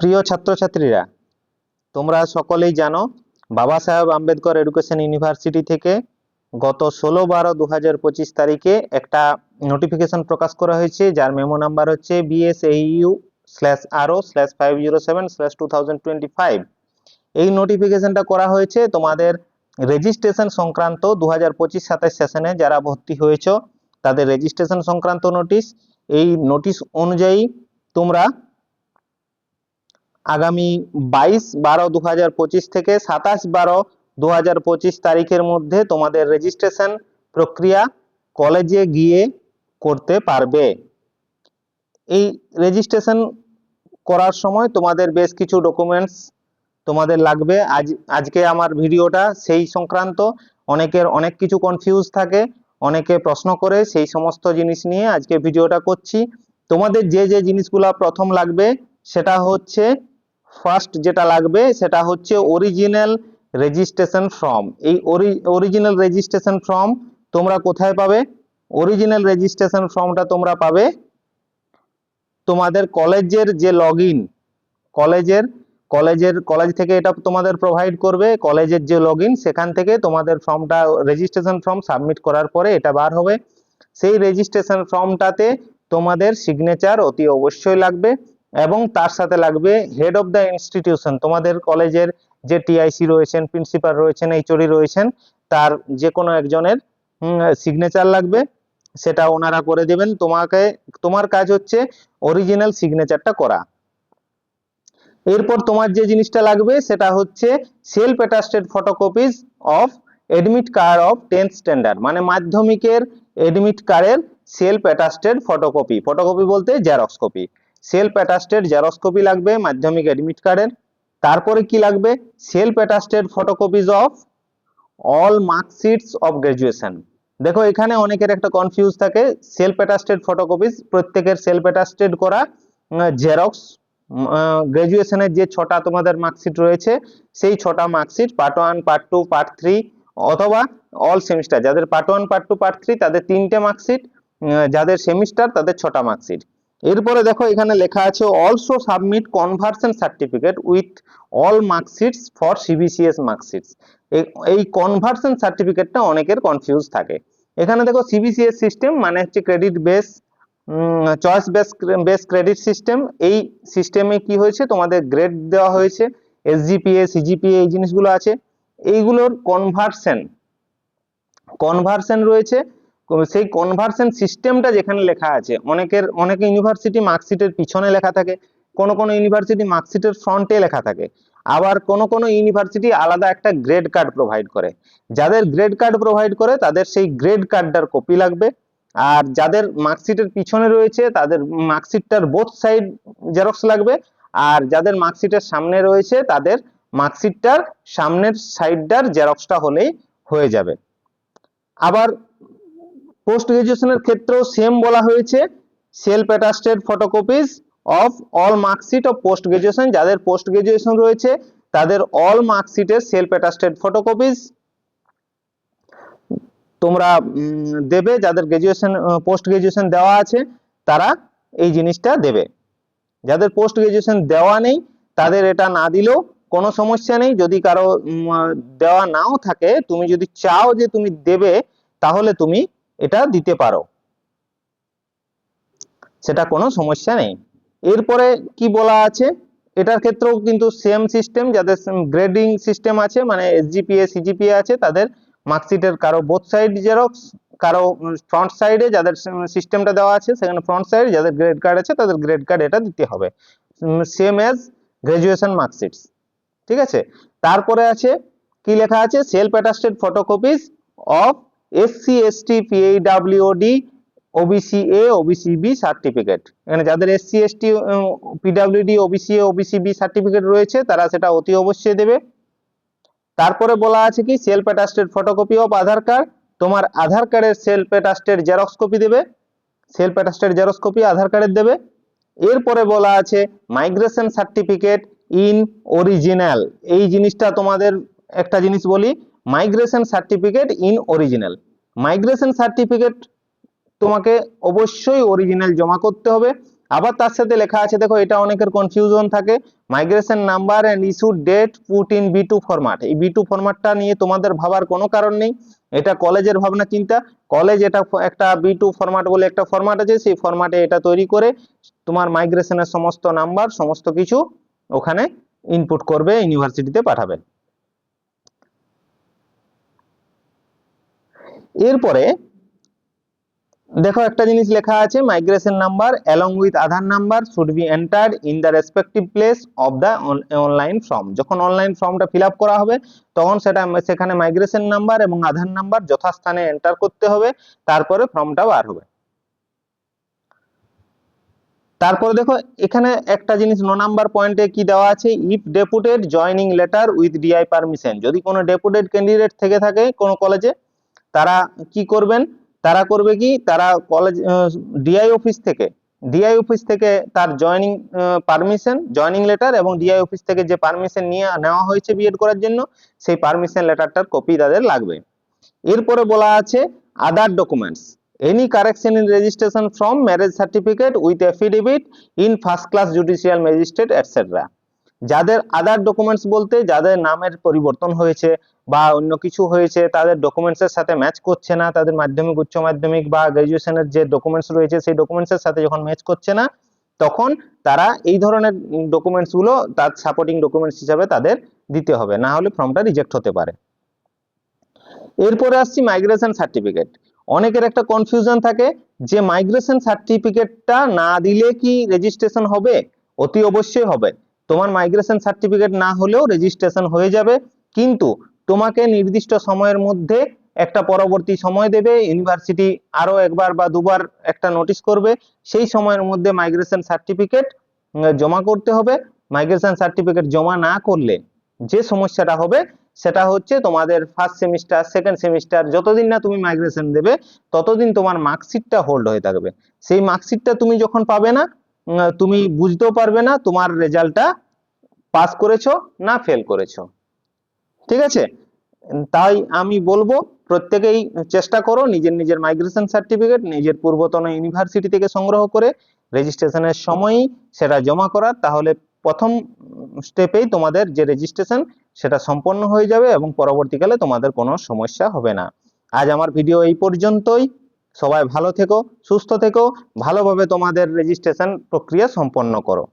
প্রিয় ছাত্রছাত্রীরা, তোমরা সকলেই জানো, বাবা সাহেব আম্বেদকর এডুকেশন ইউনিভার্সিটি থেকে গত ষোলো বারো দু হাজার পঁচিশ তারিখে একটা নোটিফিকেশন প্রকাশ করা হয়েছে, যার মেমো নাম্বার হচ্ছে BSAU slash R O slash five zero seven slash two thousand twenty five এই নোটিফিকেশনটা করা হয়েছে তোমাদের রেজিস্ট্রেশন সংক্রান্ত দু হাজার পঁচিশ সাতাশ সেশনে যারা ভর্তি হয়েছ, তাদের রেজিস্ট্রেশন সংক্রান্ত নোটিশ। এই নোটিশ অনুযায়ী তোমরা আগামী বাইশ বারো দু হাজার পঁচিশ থেকে সাতাশ বারো দু হাজার পঁচিশ তারিখের মধ্যে তোমাদের রেজিস্ট্রেশন প্রক্রিয়া কলেজে গিয়ে করতে পারবে। এই রেজিস্ট্রেশন করার সময় তোমাদের বেশ কিছু ডকুমেন্টস তোমাদের লাগবে। আজ, আজকে আমার ভিডিওটা সেই সংক্রান্ত। অনেকের অনেক কিছু কনফিউজ থাকে, অনেকে প্রশ্ন করে সেই সমস্ত জিনিস নিয়ে আজকে ভিডিওটা করছি। তোমাদের যে যে জিনিসগুলা প্রথম লাগবে সেটা হচ্ছে ফার্স্ট যেটা লাগবে সেটা হচ্ছে অরিজিনাল রেজিস্ট্রেশন ফর্ম। এই অরিজিনাল রেজিস্ট্রেশন ফর্ম তোমরা কোথায় পাবে? অরিজিনাল রেজিস্ট্রেশন ফর্মটা তোমরা পাবে তোমাদের কলেজের যে লগ কলেজের কলেজের, কলেজ থেকে এটা তোমাদের প্রোভাইড করবে, কলেজের যে লগ সেখান থেকে তোমাদের ফর্মটা রেজিস্ট্রেশন ফর্ম সাবমিট করার পরে এটা বার হবে। সেই রেজিস্ট্রেশন ফর্মটাতে তোমাদের সিগনেচার অতি অবশ্যই লাগবে। এবং তার সাথে লাগবে হেড অফ দ্য ইনস্টিটিউশন তোমাদের কলেজের যে টিআইসি রয়েছেন প্রিন্সিপাল রয়েছেন এইচওডি রয়েছেন, তার যে কোনো একজনের সিগনেচার লাগবে, সেটা ওনারা করে দেবেন। তোমাকে, তোমার কাজ হচ্ছে অরিজিনাল সিগনেচারটা করা। এরপর তোমার যে জিনিসটা লাগবে, সেটা হচ্ছে self attested photocopies of admit card of tenth standard মানে মাধ্যমিকের এডমিট কার্ডের সেলফ অ্যাটাস্টেড ফটোকপি ফটোকপি বলতে xerox copy self attested xerox copy লাগবে, মাধ্যমিক অ্যাডমিট কার্ডের তারপরে কি লাগবে? Self attested photocopies of all marksheets of graduation দেখো, এখানে অনেকের একটা কনফিউজ থাকে। সেলফ অ্যাটাস্টেড ফটোকপিজ প্রত্যেকের সেলফ অ্যাটাস্টেড করা জেরক্স গ্রাজুয়েশনের যে ছটা তোমাদের মার্কশিট রয়েছে, সেই ছটা marksheet part one part two part three অথবা অল সেমিস্টার যাদের part one part two part three তাদের তিনটে মার্কশিট যাদের সেমিস্টার তাদের ছটা মার্কশিট এরপরে দেখো এখানে লেখা আছে also submit conversion certificate with all marksheets for CBCS marksheets এই কনভার্সন সার্টিফিকেটটা অনেকের কনফিউজ থাকে। এখানে দেখো সিবিসিএস সিস্টেম মানে হচ্ছে credit base choice base base credit system এই সিস্টেমে কি হয়েছে? তোমাদের গ্রেড দেওয়া হয়েছে এসজিপিএ সিজিপিএ এই জিনিসগুলো আছে। এইগুলোর কনভার্সন কনভার্সন রয়েছে। সেই কনভার্সন সিস্টেমটা যেখানে লেখা আছে, অনেকের, অনেক ইউনিভার্সিটি মার্কশিটের পিছনে লেখা থাকে, কোন কোন ইউনিভার্সিটি মার্কশিটের ফ্রন্টে লেখা থাকে। আবার কোন কোন ইউনিভার্সিটি আলাদা একটা গ্রেড কার্ড প্রোভাইড করে। যাদের গ্রেড কার্ড প্রোভাইড করে, তাদের সেই গ্রেড কার্ডটার কপি লাগবে। আর যাদের মার্কশিটের পিছনে রয়েছে, তাদের মার্কশিটটার বোথ সাইড জেরক্স লাগবে। আর যাদের মার্কশিটের সামনে রয়েছে, তাদের মার্কশিটটার সামনের সাইডটার জেরক্সটা হলেই হয়ে যাবে। আবার পোস্ট গ্রাজুয়েশনের ক্ষেত্রেও সেম বলা হয়েছে। Self attested photocopies of all marksheet of post graduation যাদের পোস্ট গ্রাজুয়েশন রয়েছে, তাদের অল মার্কশিটের সেলফ অ্যাটাস্টেড ফটোকপিজ তোমরা দেবে, যাদের গ্রাজুয়েশন পোস্ট গ্রাজুয়েশন দেওয়া আছে, তারা এই জিনিসটা দেবে। যাদের পোস্ট গ্রাজুয়েশন দেওয়া নেই, তাদের এটা না দিলেও কোনো সমস্যা নেই। যদি কারও দেওয়া নাও থাকে, তুমি যদি চাও যে তুমি দেবে, তাহলে তুমি এটা দিতে পারো। সেটা কোনো সমস্যা নেই। এরপরে কি বলা আছে? এটার ক্ষেত্রেও কিন্তু সেম সিস্টেম যাদের গ্রেডিং সিস্টেম আছে মানে এসজিপিএ সিজিপিএ আছে, তাদের মার্কশিটের কারও বোথ সাইড জেরক্স কারও ফ্রন্ট সাইডে যাদের সিস্টেমটা দেওয়া আছে, সেখানে ফ্রন্ট সাইড যাদের গ্রেড কার্ড আছে, তাদের গ্রেড কার্ড এটা দিতে হবে। সেম এজ গ্রাজুয়েশন মার্কশিটস ঠিক আছে? তারপরে আছে, কি লেখা আছে? Self attested photocopies of SC ST PHWD OBC A OBC B certificate এখানে যাদের SC ST PWD OBC A OBC B certificate রয়েছে, তারা সেটা অতি অবশ্যই দেবে। তারপরে বলা আছে কি self attested photocopy of Aadhaar card তোমার আধার কার্ডের সেলফ অ্যাটাস্টেড জেরক্স কপি দেবে। Self attested xerox copy Aadhaar কার্ডের দেবে। এরপরে বলা আছে মাইগ্রেশন সার্টিফিকেট ইন অরিজিনাল এই জিনিসটা তোমাদের একটা জিনিস বলি migration certificate in original migration certificate তোমাকে অবশ্যই অরিজিনাল জমা করতে হবে। আবার তার সাথে লেখা আছে, দেখো, এটা অনেকের কনফিউশন থাকে। Migration number and issue date put in B two format এই বি টু ফরম্যাটটা নিয়ে তোমাদের ভাবার কোনো কারণ নেই। এটা কলেজের ভাবনা, চিন্তা। কলেজ এটা একটা বি টু ফরম্যাট বলে একটা ফরম্যাট আছে। সেই ফরম্যাটে এটা তৈরি করে তোমার মাইগ্রেশনের সমস্ত নাম্বার সমস্ত কিছু ওখানে ইনপুট করবে ইউনিভার্সিটিতে পাঠাবে। এরপরে দেখো একটা জিনিস লেখা আছে migration number along with Aadhaar number should be entered in the respective place of the online form যখন অনলাইন ফর্মটা ফিল করা হবে, তখন সেটা সেখানে মাইগ্রেশন নাম্বার এবং আধার নাম্বার যথাস্থানে এন্টার করতে হবে, তারপরে ফর্মটা বার হবে। তারপরে দেখো, এখানে একটা জিনিস ন নাম্বার পয়েন্টে কি দেওয়া আছে? If deputed joining letter with DI permission যদি কোনো ডেপুটেড ক্যান্ডিডেট থেকে থাকে কোনো কলেজে তারা কি করবেন? তারা করবে কি? তারা কলেজ ডিআই অফিস থেকে ডিআই অফিস থেকে তার জয়নিং পারমিশন জয়নিং লেটার এবং ডিআই অফিস থেকে যে পারমিশন নিয়ে নেওয়া হয়েছে বিএড করার জন্য, সেই পারমিশন লেটারটার কপি তাদের লাগবে। এরপরে বলা আছে other documents any correction in registration from marriage certificate with affidavit in first class judicial magistrate etcetera যাদের আদার ডকুমেন্টস বলতে যাদের নামের পরিবর্তন হয়েছে বা অন্য কিছু হয়েছে, তাদের ডকুমেন্টস এর সাথে ম্যাচ করছে না, তাদের মাধ্যমিক, উচ্চ মাধ্যমিক বা গ্রাজুয়েশনের যে ডকুমেন্টস রয়েছে, সেই ডকুমেন্টস এর সাথে যখন ম্যাচ করছে না, তখন তারা এই ধরনের ডকুমেন্টসগুলো তার সাপোর্টিং ডকুমেন্টস হিসাবে তাদের দিতে হবে। না হলে ফর্মটা রিজেক্ট হতে পারে। এরপরে আসছি মাইগ্রেশন সার্টিফিকেট অনেকের একটা কনফিউশন থাকে যে মাইগ্রেশন সার্টিফিকেটটা না দিলে কি রেজিস্ট্রেশন হবে? অতি অবশ্যই হবে। তোমার মাইগ্রেশন সার্টিফিকেট না হলেও রেজিস্ট্রেশন হয়ে যাবে। কিন্তু তোমাকে নির্দিষ্ট সময়ের মধ্যে একটা পরবর্তী সময় দেবে ইউনিভার্সিটি আরও একবার বা দুবার একটা নোটিশ করবে। সেই সময়ের মধ্যে মাইগ্রেশন সার্টিফিকেট জমা করতে হবে। মাইগ্রেশন সার্টিফিকেট জমা না করলে যে সমস্যাটা হবে, সেটা হচ্ছে তোমাদের ফার্স্ট সেমিস্টার সেকেন্ড সেমিস্টার যতদিন না তুমি মাইগ্রেশন দেবে, ততদিন তোমার মার্কশিটটা হোল্ড হয়ে থাকবে। সেই মার্কশিটটা তুমি যখন পাবে না তুমি বুঝতেও পারবে না তোমার রেজাল্টটা পাস করেছ না ফেল করেছ। ঠিক আছে? তাই আমি বলব, প্রত্যেকেই চেষ্টা করো নিজের নিজের মাইগ্রেশন সার্টিফিকেট নিজের পূর্বতন ইউনিভার্সিটি থেকে সংগ্রহ করে রেজিস্ট্রেশনের সময়ই সেটা জমা করার, তাহলে প্রথম স্টেপেই তোমাদের যে রেজিস্ট্রেশন সেটা সম্পন্ন হয়ে যাবে এবং পরবর্তীকালে তোমাদের কোনো সমস্যা হবে না। আজ আমার ভিডিও এই পর্যন্তই। সবাই ভালো থেকো সুস্থ থেকো ভালোভাবে তোমাদের রেজিস্ট্রেশন প্রক্রিয়া সম্পন্ন করো।